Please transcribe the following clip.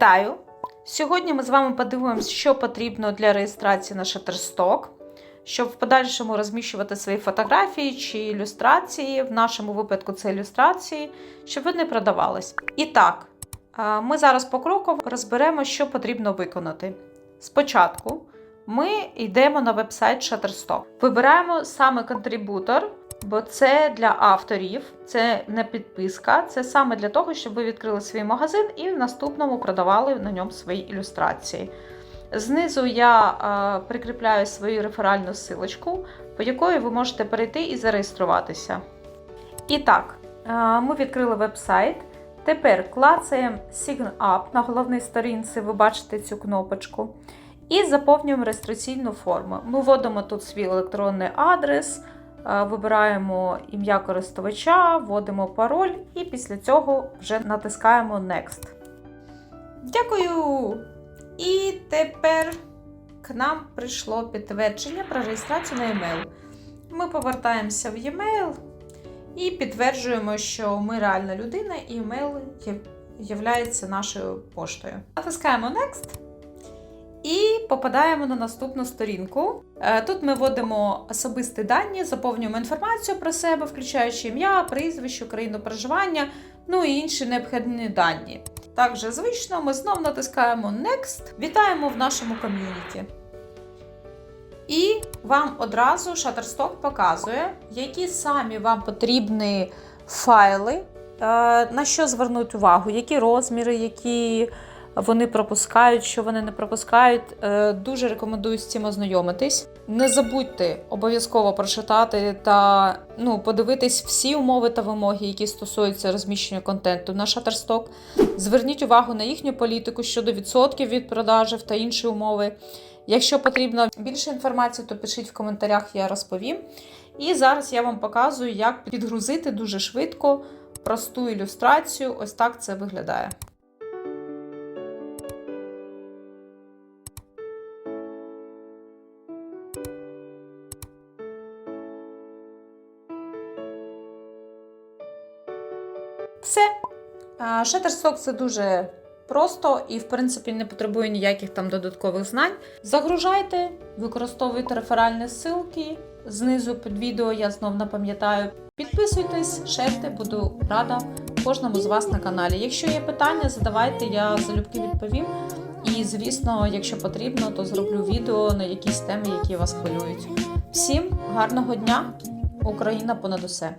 Вітаю! Сьогодні ми з вами подивимося, що потрібно для реєстрації на Shutterstock, щоб в подальшому розміщувати свої фотографії чи ілюстрації. В нашому випадку це ілюстрації, щоб вони продавались. І так, ми зараз покроково розберемо, що потрібно виконати. Спочатку ми йдемо на веб-сайт Shutterstock. Вибираємо саме контрибутор, бо це для авторів, це не підписка, це саме для того, щоб ви відкрили свій магазин і в наступному продавали на ньому свої ілюстрації. Знизу я е, прикріпляю свою реферальну силочку, по якої ви можете перейти і зареєструватися. І так, е, ми відкрили веб-сайт. Тепер клацаємо Sign Up на головній сторінці, ви бачите цю кнопочку. І заповнюємо реєстраційну форму. Ми вводимо тут свій електронний адрес, вибираємо ім'я користувача, вводимо пароль і після цього вже натискаємо Next. Дякую! І тепер к нам прийшло підтвердження про реєстрацію на e-mail. Ми повертаємося в e-mail і підтверджуємо, що ми реальна людина, і e-mail є нашою поштою. Натискаємо Next. І попадаємо на наступну сторінку. Е, Тут ми вводимо особисті дані, заповнюємо інформацію про себе, включаючи ім'я, прізвище, країну проживання, ну і інші необхідні дані. Також звично ми знову натискаємо Next. Вітаємо в нашому ком'юніті. І вам одразу Shutterstock показує, які самі вам потрібні файли, е, на що звернути увагу, які розміри, які вони пропускають, що вони не пропускають. Е, Дуже рекомендую з цим ознайомитись. Не забудьте обов'язково прочитати та ну, подивитись всі умови та вимоги, які стосуються розміщення контенту на Shutterstock. Зверніть увагу на їхню політику щодо відсотків від продажів та інші умови. Якщо потрібно більше інформації, то пишіть в коментарях, я розповім. І зараз я вам показую, як підгрузити дуже швидко просту ілюстрацію. Ось так це виглядає. Все. Shutterstock це дуже просто і, в принципі, не потребує ніяких там додаткових знань. Загружайте, використовуйте реферальні ссылки. Знизу під відео я знов напам'ятаю. Підписуйтесь, шерте, буду рада кожному з вас на каналі. Якщо є питання, задавайте, я залюбки відповім. І, звісно, якщо потрібно, то зроблю відео на якісь теми, які вас хвилюють. Всім гарного дня! Україна понад усе!